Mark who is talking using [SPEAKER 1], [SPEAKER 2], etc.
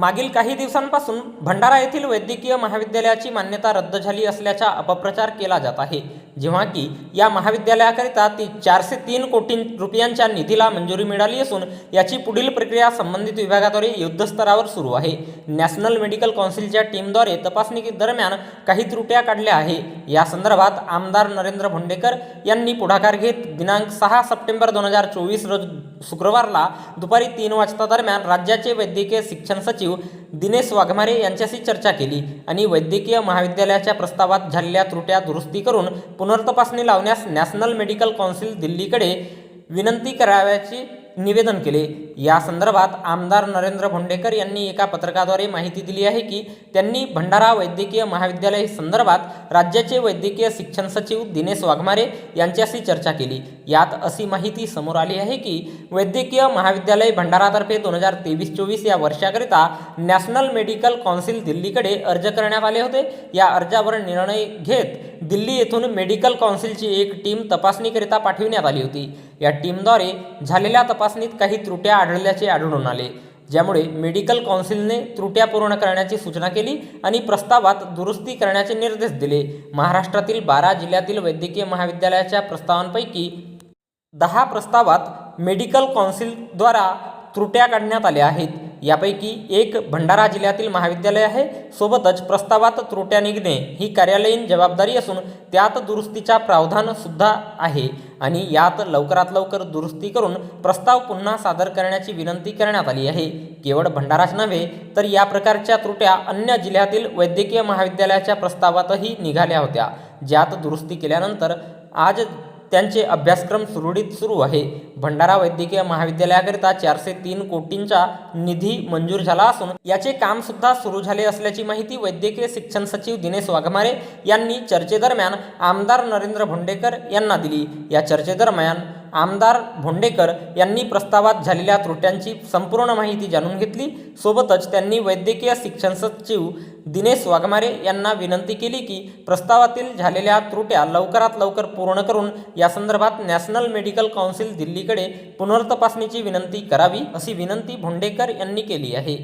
[SPEAKER 1] मागील काही दिवसांपासून भंडारा येथील वैद्यकीय महाविद्यालयाची मान्यता रद्द झाली असल्याचा अपप्रचार केला जात आहे. जेव्हा की या महाविद्यालयाकरिता ती चारशे तीन कोटी रुपयांच्या निधीला मंजुरी मिळाली असून याची पुढील प्रक्रिया संबंधित विभागाद्वारे युद्धस्तरावर सुरू आहे. नॅशनल मेडिकल कौन्सिलच्या टीमद्वारे तपासणी दरम्यान काही त्रुट्या काढल्या आहे. या संदर्भात आमदार नरेंद्र भोंडेकर यांनी पुढाकार घेत दिनांक सहा सप्टेंबर दोन हजार चोवीस रोज शुक्रवारला दुपारी तीन वाजता दरम्यान राज्याचे वैद्यकीय शिक्षण सचिव दिनेश वाघमारे यांच्याशी चर्चा केली आणि वैद्यकीय महाविद्यालयाच्या प्रस्तावात झालेल्या त्रुट्या दुरुस्ती करून पुनर्तपासणी लावण्यास नॅशनल मेडिकल कौन्सिल दिल्लीकडे विनंती करावयाची निवेदन केले. या संदर्भात आमदार नरेंद्र भोंडेकर यांनी एका पत्रकाद्वारे माहिती दिली आहे की त्यांनी भंडारा वैद्यकीय महाविद्यालय संदर्भात राज्याचे वैद्यकीय शिक्षण सचिव दिनेश वाघमारे यांच्याशी चर्चा केली. यात अशी माहिती समोर आली आहे की वैद्यकीय महाविद्यालय भंडारातर्फे दोन हजार तेवीस चोवीस या वर्षाकरिता नॅशनल मेडिकल कौन्सिल दिल्लीकडे अर्ज करण्यात आले होते. या अर्जावर निर्णय घेत दिल्ली येथून मेडिकल कौन्सिलची एक टीम तपासणीकरिता पाठविण्यात आली होती. या टीमद्वारे झालेल्या तपासणीत काही त्रुट्या आढळल्याचे आढळून आले ज्यामुळे मेडिकल काउन्सिलने त्रुट्या पूर्ण करण्याची सूचना केली आणि प्रस्तावात दुरुस्ती करण्याचे निर्देश दिले. महाराष्ट्रातील बारा जिल्ह्यातील वैद्यकीय महाविद्यालयाच्या प्रस्तावांपैकी दहा प्रस्तावात मेडिकल काउन्सिलद्वारा त्रुट्या काढण्यात आल्या आहेत. यापैकी एक भंडारा जिल्ह्यातील महाविद्यालय आहे. सोबतच प्रस्तावात त्रुट्या निघणे ही कार्यालयीन जबाबदारी असून त्यात दुरुस्तीचा प्रावधानसुद्धा आहे आणि यात लवकरात लवकर दुरुस्ती करून प्रस्ताव पुन्हा सादर करण्याची विनंती करण्यात आली आहे. केवळ भंडाराच नव्हे तर या प्रकारच्या त्रुट्या अन्य जिल्ह्यातील वैद्यकीय महाविद्यालयाच्या प्रस्तावातही निघाल्या होत्या. ज्यात दुरुस्ती केल्यानंतर आज त्यांचे अभ्यासक्रम सुरळीत सुरू आहे. भंडारा वैद्यकीय महाविद्यालयाकरिता चारशे तीन कोटींचा निधी मंजूर झाला असून याचे काम सुद्धा सुरू झाले असल्याची माहिती वैद्यकीय शिक्षण सचिव दिनेश वाघमारे यांनी चर्चेदरम्यान आमदार नरेंद्र भोंडेकर यांना दिली. या चर्चेदरम्यान आमदार भोंडेकर यांनी प्रस्तावात झालेल्या त्रुट्यांची संपूर्ण माहिती जाणून घेतली. सोबतच त्यांनी वैद्यकीय शिक्षण सचिव दिनेश वाघमारे यांना विनंती केली की प्रस्तावातील झालेल्या त्रुट्या लवकरात लवकर पूर्ण करून या संदर्भात नॅशनल मेडिकल काउन्सिल दिल्लीकडे पुनर्तपासणीची विनंती करावी अशी विनंती भोंडेकर यांनी केली आहे.